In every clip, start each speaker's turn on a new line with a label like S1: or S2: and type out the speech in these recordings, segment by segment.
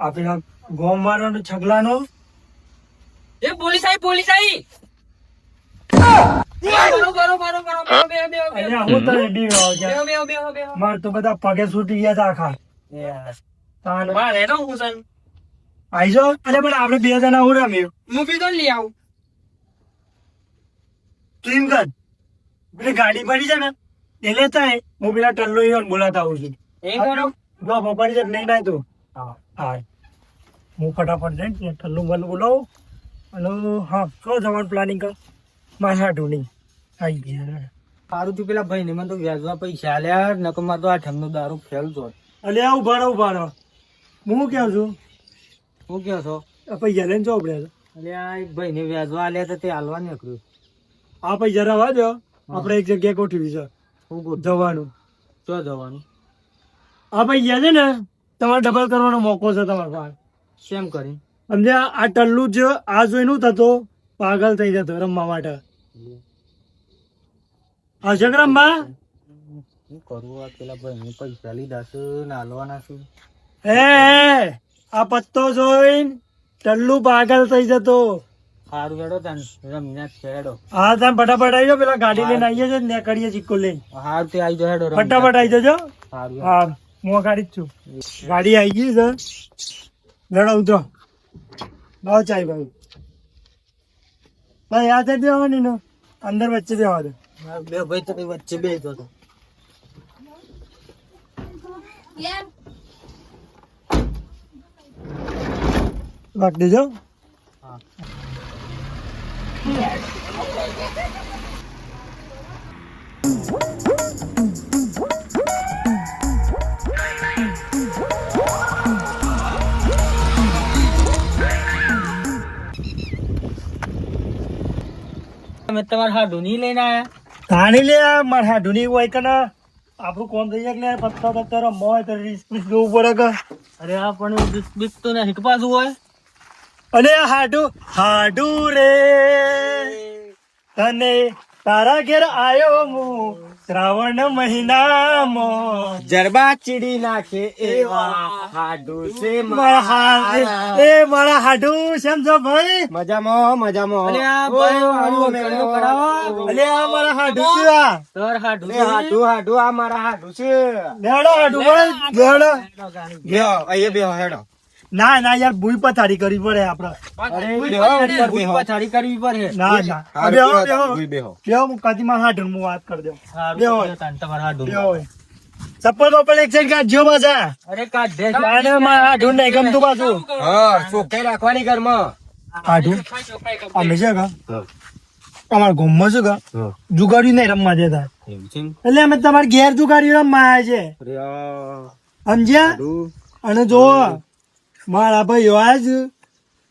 S1: આ પેલા ગોમ મારવાનો છગલાનો?
S2: એ પોલીસ આવી પોલીસ આવી
S1: તો માર તો બધા પગે છૂટી ગયા તા આખા. તાન
S2: મારે હેડો હું સન
S1: આઈ જાઓ અરે પણ આપણે બે જણા હું રમ્યું
S2: હું તો લઈ આવું.
S1: તું એમ કર. ગાડી પડી છે ને? એ થાય હું પેલા ટલ્લો ઈવન બોલાતા આવું છું.
S2: એ કરો.
S1: જો પપ્પાની છે નહીં નાય તું? હા હા. હું ફટાફટ જઈને ટલ્લુ મને બોલાવું. હલો હા શું જવાનું પ્લાનિંગ કર? મારા હાટું આવી ગયા
S2: સારું તું પેલા ભાઈ ને મને તો વ્યાજવા પૈસા આલ્યા નકરમાં તો આ ઠમનો દારૂ ફેલતો
S1: અલ્યા આવું ભાડો ભાડો હું કેવું છું?
S2: હું ક્યાં છો?
S1: પૈસા લઈને જો આપણે.
S2: અલે આ એક ભાઈ ને વ્યાજવા આલ્યા તો તે હાલવા નીકળ્યું.
S1: આ પૈસા રવા દો આપણે એક જગ્યાએ ગોઠવી છે.
S2: હું ગોત
S1: જવાનું. આ પૈસા છે ને? તમારે ડબલ કરવાનો મોકો છે તમારા પાસે
S2: કેમ કરી?
S1: સમજ્યા? આ ટલ્લુ જ આ જોઈને હું થતો પાગલ થઈ જતો રમવા માટે. હા રમવા?
S2: શું કરવું આ પેલા ભાઈ હું પૈસા લીધા છે ને હાલવાના છું.
S1: હે હે, આ પત્તો જોઈને ટલ્લુ પાગલ થઈ જતો.
S2: સારું હેડો તાન રમીના હેડો.
S1: હા તમે ફટાફટ આવી જાઓ પેલા ગાડી લઈને આવીએ જજો ને કરીએ ચીકુ લઈને.
S2: હાર તે આવી જાઓ હેડો
S1: ફટાફટ આવી જજો હા હું ગાડી જ છું. ગાડી આવી ગઈ સર લડો ઉતરો. લાવો ચાય ભાઈ ભાઈ આ થઈ દેવાની નો? અંદર વચ્ચે દેવા દે.
S2: બે ભાઈ તો વચ્ચે બે તો.
S1: રાખ દેજો
S2: હા. તમે તમારા હાડું નહીં લઈને આવ્યા
S1: તાણી લે મારા હાડું નહીં હોય કે ના? આપણું કોમ થઈ જાય કે પત્તા પત્તા હોય તો રીસ પીસ જોવું પડે કે?
S2: અરે આ પણ બીક તો કે પાછું હોય?
S1: અને હાડુ હાડુ રે. તને તારા ઘેર આયો હું શ્રાવણ મહિનામાં.
S2: જરબા ચીડી નાખે એવા હાડુ છે
S1: મારા એ મારા હાડુ સમજો ભાઈ.
S2: મજામાં મજામાં. અલે આ ભાઈ હાડું મેળો કરાવો.
S1: અલે આ મારા હાડુ છે આ.
S2: તોર હાડું હાડુ હાડુ આ મારા હાડુ છે.
S1: લેડો હાડુ ભાઈ લેડો
S2: ગયો અહીંયા બે હેડો.
S1: ના ના યાર ભૂઈ પથારી કરવી પડે આપડે.
S2: કરવી પડે.
S1: ના ના. બેહો બેહો
S2: બેહો.
S1: બેહો. હું કદી માં હાડુ હું વાત કરી દઉં. બેહો.
S2: તમારે હાડું
S1: બેહો. ચપ્પલ બપ્પલ એક સાઈડ કાઢજો પાછા.
S2: અરે કાઢ દે.
S1: અને મારા હાડુ નહીં ગમતું પાછું.
S2: હા ચોખ્ખાઈ રાખવાની ઘરમાં.
S1: હાડુ? અમે છે કા? અમારા ગામમાં છે કા? જુગાડી નહીં રમવા દેતા. એટલે અમે તમારે ઘેર જુગાડ્યું રમવા આવ્યા છે.
S2: અરે
S1: સમજ્યા? અને જો મારા ભાઈઓ આજ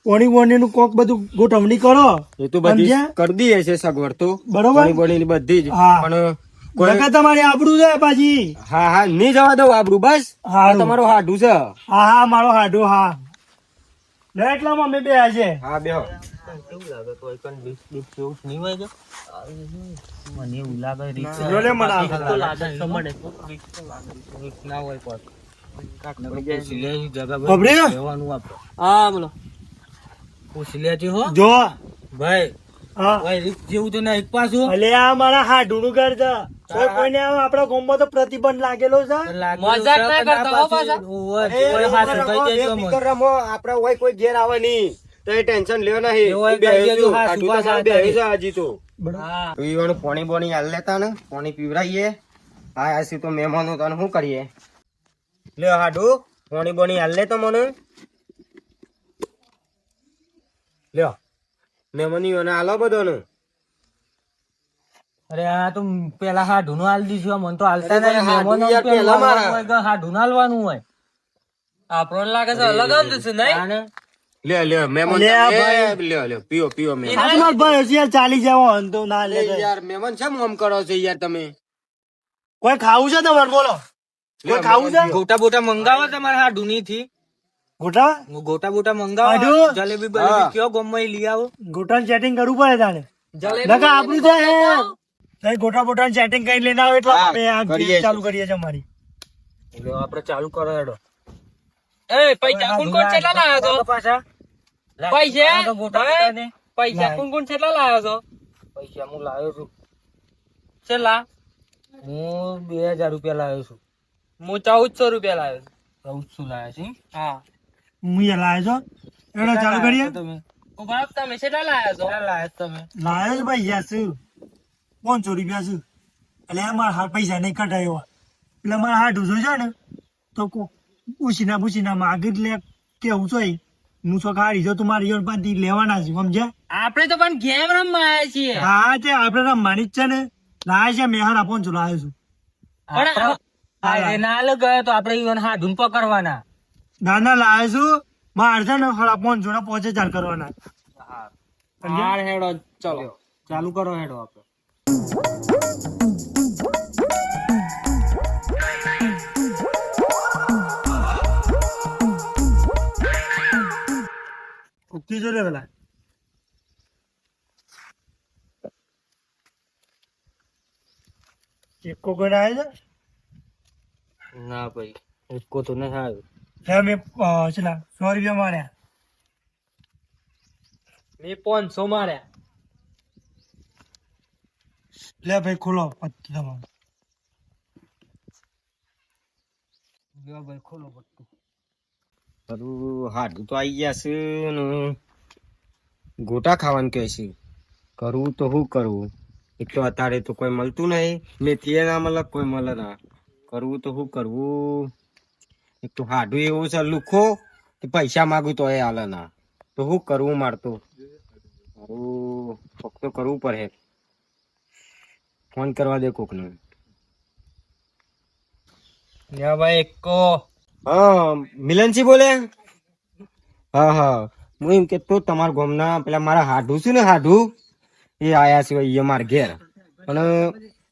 S1: ઓણી બોણી નું કોક બધું ગોઠવણી કરો.
S2: એ તો બધી? કરી દઈએ છે સગવડ તો.
S1: બરોબર?
S2: પાણી બોણીની બધી જ.
S1: હા.
S2: પણ કોઈ
S1: તમારી આબરૂ છે પાછી.
S2: હા હા નહીં જવા દઉં આબરું બસ.
S1: હા.
S2: તમારું હાડું છે.
S1: હા હા મારો હાડુ હા. લે એટલામાં અમે બે આજે.
S2: હા બે કેવું લાગે કોઈ પણ બીક બીક જેવું નહીં હોય મને એવું લાગે
S1: રીક્ષા મને.
S2: લાગે લાગે. ના હોય પણ તો
S1: પ્રતિબંધ લાગેલો છે.
S3: આપડે હોય કોઈ ઘેર આવે નહીં. તો એ ટેન્શન લ્યો નહીં.
S2: તો
S3: પાણી બોણી હાલ લેતા ને. પાણી પીવડાવીએ હા આસી તો મહેમાનો તને શું કરીએ? લ્યો હાડુ પાણી બોણી હાલ લે તો મને. લ્યો મહેમાનીઓને હાલો બધોનું.
S2: અરે આ તો પેલા હાડુ નું હાલ દીધું મને તો હાલતા નહીં.
S3: હાડું
S2: મહેમાનો હોય ના હાલવાનું હોય. આપણને લાગે છે અલગ આમ છે નહીં?
S1: લે
S3: પીઓ પીઓ
S1: ભાઈ હજી યાર ચાલી જાવ તો ના લે
S3: યાર મેમન છે આમ કરો છો યાર તમે?
S1: કોઈ ખાવું છે તમારે બોલો. ખાવું છે?
S2: ગોટા બોટા મંગાવો તમારે હા ડુની થી
S1: ગોટા
S2: ગોટા બોટા મંગાવો જલેબી બલેબી કયો ગમે લઈ આવો.
S1: ગોટા ચેટિંગ કરવું પડે તારે
S2: જલેબી
S1: આપણું છે ગોટા બોટા ચેટિંગ કરી લઈને આવે એટલે આપણે. ચાલુ કરીએ છે અમારી.
S3: એટલે આપણે ચાલુ કરો હેડો.
S4: એ પૈસા કોણ કોણ કેટલા લાવ્યો છો?
S3: પાછા.
S4: પૈસા?
S3: ગોટા ને.
S4: પૈસા કોણ કોણ કેટલા લાવ્યો છો?
S3: પૈસા હું લાવ્યો છું.
S4: છેલ્લા?
S3: હું બે હજાર રૂપિયા લાવ્યો છું.
S4: હું ચૌદસો રૂપિયા લાવ્યો
S3: ચૌદસો લાવ્યા છે
S4: હા?
S1: હું. એ લાવ્યો છો? એનો ચાલુ કરીએ?
S3: તમે?
S4: ઊભા રહો, તમે કેટલા લાવ્યા છો?
S3: લાવ્યા તમે?
S1: લાવ્યો છે ભાઈ યાર શું? પાંચસો રૂપિયા શું? એટલે અમારા હાથ પૈસા નહીં કઢાયો એટલે મારા હાથ ઉછો છે ને તો કો- ઉછીના પૂછીના માગી લે કેવું છો હું છો કાઢી જો તમારી પાસેથી લેવાના છે સમજ્યા?
S4: આપણે તો પણ ગેમ રમવા આવ્યા છીએ.
S1: હા તે આપણે રમવાની જ છે ને. લાવે છે મેં હારા પાંચસો લાવ્યો છું.
S4: પણ
S3: ના લે ગયો તો આપણે ઈવન હાડું પકડવાના.
S1: નાના લાવે છું. મારે છે ને ના હજાર કરવાના.
S4: હાર હેડો ચલો.
S3: ચાલુ કરો હેડો આપણે
S1: ત્રીજો લે પેલા. એકો કોઈ આવે છે?
S3: ના ભાઈ એકો તો નહીં આવ્યો.
S1: હે મેં ચલા સો રૂપિયા માર્યા.
S4: મેં પાંચસો માર્યા.
S1: લે ભાઈ ખોલો પત્તી તમારું.
S3: લ્યો ભાઈ ખોલો પટ્ટું. કરું હાડું તો આવી ગયા છે ને. ગોટા ખાવાનું કહે છે. કરવું તો શું કરવું એટલું અત્યારે તો કોઈ મળતું નહીં. મેથી ના મળે કોઈ મળે ના. કરવું તો શું કરવું? એક તો હાડું એવું છે લુખો કે પૈસા માગું તો એ હાલે ના. તો શું કરવું મારતો મારું કોક તો કરવું પડે. ફોન કરવા દે કોકને.
S4: ભાઈ એકો
S3: હા મિલનસિંહ બોલે? હા હા. હું એમ કેતો તમારા ગામના પેલા મારા હાડું છે ને હાડું? એ આયા છે અહીંયા મારા ઘેર. અને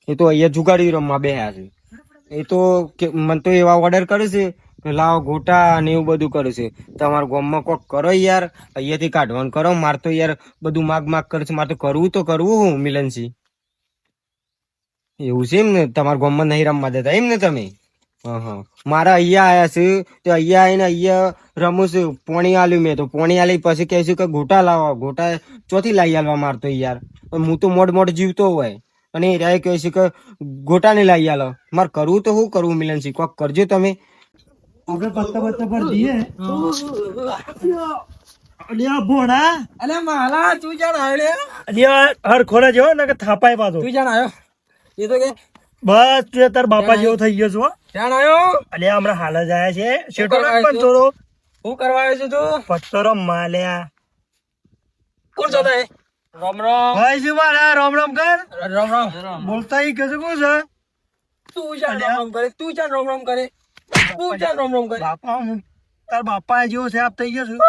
S3: એ તો અહીંયા જુગાડી રમવા બેહ્યા છે. એ તો મને તો એવા ઓર્ડર કરે છે લાવો ગોટા ને એવું બધું કરે છે. તમારા ગામમાં કોક કરો યાર, અહીંયાથી કાઢવાનું કરો. મારે તો યાર બધું માગ માગ કરે છે. મારે તો કરવું તો કરવું હું, મિલનસિંહ. એવું છે એમ ને? તમારા ગામમાં નહીં રમવા દેતા એમ ને તમે? મારા અહીંયા આવ્યા છે, તો અહીંયા આવીને અહીંયા રમું છું. પોણી આલ્યું મેં તો. પોણી આલી પછી કહેશું કે ગોટા લાવો. ગોટા ચોથી લાવી આલવા મારતો યાર. હું તો મોડ મોડ જીવતો હોય. અને એ રહ્યા કહે છે કે ગોટાને લઈ આલો. મારે કરવું તો શું કરવું મિલનસિંહ? કોક કરજો તમે.
S1: આપણે પત્તા પત્તા પર જઈએ અલ્યા ભોણા
S4: અલે માલા તું જાણ આવ્યો
S1: અલ્યા હર ખોરા જેવો ને કે થાપાય પાછો.
S4: તું જાણ આવ્યો? એ તો કે
S1: બસ તું તાર બાપા જેવો થઈ ગયો છો
S4: જાણ આવ્યો?
S1: અલ્યા હમણાં હાલ જ આયા છે. શેઠો પણ થોડો.
S4: શું કરવા આવ્યો છે તું?
S1: પત્તરો માલ્યા.
S4: કોણ તાય રામ રામ
S1: ભાઈ શું મારા રામ રામ કર
S4: રામ રામ
S1: બોલતા ઈ કશું કોણ છે
S4: તું જાણ રામ રામ કરે તું જાણ રામ રામ કરે તું જાણ રામ રામ કરે
S1: બાપા હું તાર બાપા જેવો છે આપ થઈ ગયો છું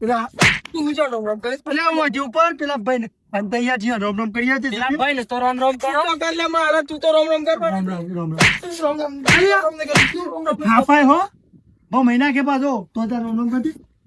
S1: પેલા
S4: તું જાણ રામ રામ કરે
S1: અલ્યા હું હજી ઉપર પેલા ભાઈ ને અને તૈયાર છીએ રામ રામ કરી છે
S4: પેલા ભાઈ ને તો રામ રામ કરો કર લે મારા તું તો રામ રામ કર
S1: રામ રામ રામ રામ
S4: રામ રામ રામ રામ રામ રામ
S1: રામ રામ રામ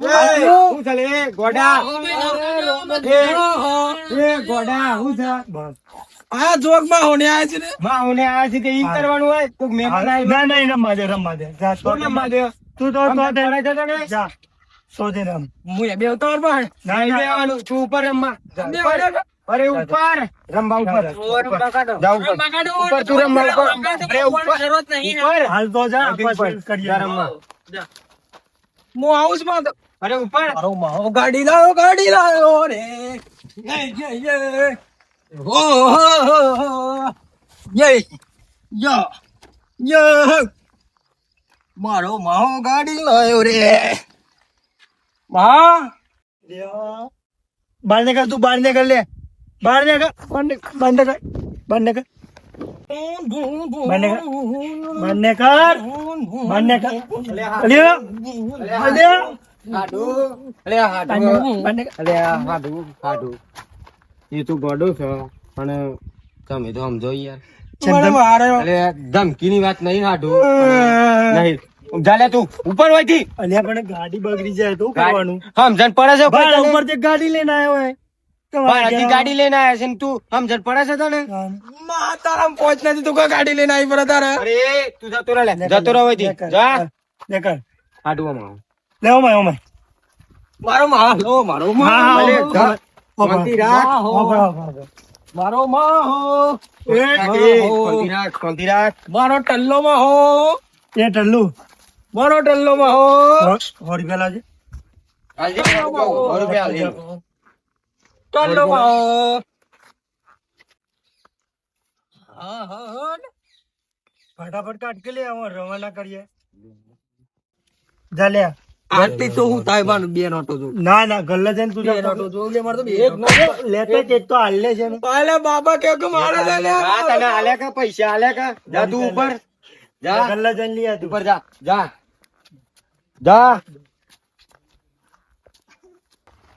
S3: શું છે ગોડા. એ ગોડા શું છે?
S1: બસ.
S4: આ જોગમાં હોને આયા છે ને?
S3: માં હું ને છે કે ઈ કરવાનું હોય તો મહેમાન
S1: ના ના રમવા દે રમવા દે. જા તો
S3: રમવા દે.
S1: તું તો તો
S3: તો પડાઈ ને?
S1: જા. સો રમ.
S4: હું એ બે ઉતાવળમાં
S1: ના
S3: નહીં
S1: ના
S3: બેવાનું, ઉપર રમવા. ઉપર. અરે ઉપર. રમવા ઉપર. જા. ઉપર. ઉપર. તું રમવા ઉપર. અરે ઉપર. ઉપર.
S1: હાલ તો જા
S3: ઉપર.
S1: કરીએ.
S3: રમવા.
S4: હું આવું છું માં
S3: અરે ઉપર
S4: મારો માવો ગાડી લાવો ગાડી લાવો રે. યે યે યે હો હો હો યે યા યે મારો માવો ગાડી લાયો રે. માં.
S1: બહાર નીકળ તું બાર નીકળ લે. બાર નીકળ. બાર નીકળ બાર નીકળ. મને કર મને કર અલ્યા અલ્યા
S3: હાડુ અલે હાડુ.
S1: મને
S3: હાડુ હાડુ. એ તું ગોડો છો પણ તમે તો સમજો યાર.
S1: ચંદન.
S3: અલે વાત નહીં હાડુ. નહીં. જાલે તું ઉપર હોયથી
S1: અલ્યા પણ ગાડી બગડી જાય તો શું કરવાનું?
S3: સમજણ પડે છે ઉપર
S1: ગાડી લઈને આવ્યો હોય
S3: ગાડી લઈને આયા છે ને તું? સમજણ પડે છે તને?
S4: તારા પહોંચ નથી તું ગાડી લઈને આવી પડે તારે?
S3: અરે તું જતો રહે જતો રહે હોય જા.
S1: દેખાડ
S3: હાડુ આમાં
S1: લેવો માય ઓમાય
S4: મારો માહો મારો માહો. મારો માહો મારો ટલ્લો માહો
S1: એ ટલ્લુ.
S4: મારો ટલ્લો માહો
S1: લાવજે.
S3: હાલજે, સો
S4: માહો હા હા
S1: ફટાફટ કાઢ કે લે આવો રવાના કરીએ. જાલ્યા
S4: આટલી તો હું તાઈબાન બે નોટો જો
S1: ના ના ગલ્લે જઈને તું
S4: બે. નોટો જો લે મારે તો એક નોટો
S1: લેતે કે તો હાલ છે ને.
S4: પાલે બાબા કે કે મારે લે લે.
S3: હા, તને આલ્યા કા પૈસા આલ્યા કા? જા તું ઉપર. જા.
S1: ગલ્લે જઈને લે તું.
S3: ઉપર જા. જા. જા.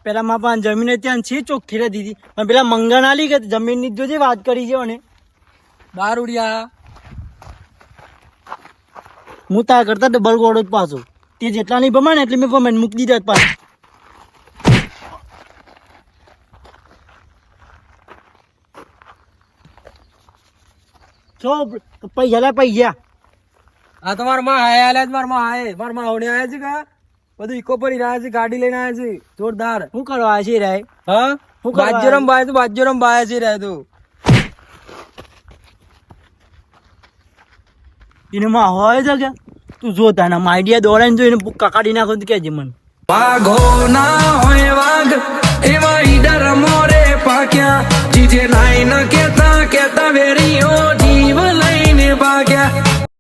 S1: પેલા માં પણ જમીન ત્યાં છે ચોખ્ખી રહી દીધી. પણ પેલા મંગણ આલી કે જમીનની જોજે વાત કરી છે ને
S4: ઉડ્યા
S1: હું તા કરતા ડબલ ગોળો જ પાછો. તે જેટલા નહીં ભમાય ને એટલે મેં ભમાઈને મૂકી દીધા પાછું. પૈસા લે પૈસા.
S4: આ તમારા મારા માં આયા મારા માં આયે. મારા માં આવડે આયા છે કા? બધું ઇકો પર રહ્યા છે ગાડી લઈને આવ્યા છે જોરદાર.
S1: શું કરવા આવ્યા છે રાય
S4: હા?
S1: હું
S4: બાજરમ બાય તો બાજરમ બાય છે રાય તું.
S1: એને માં હોય છે કે? તું જો તાના માઈડિયા દોડાઈને જો એને પુક્કા નાખો તો કહેજે મને.
S5: વાઘો ના હોય વાઘ એવા ઈડર મોરે પાક્યા. જીજે નાઈ ન કેતા કેતા વેરીઓ જીવ લઈને ભાગ્યા.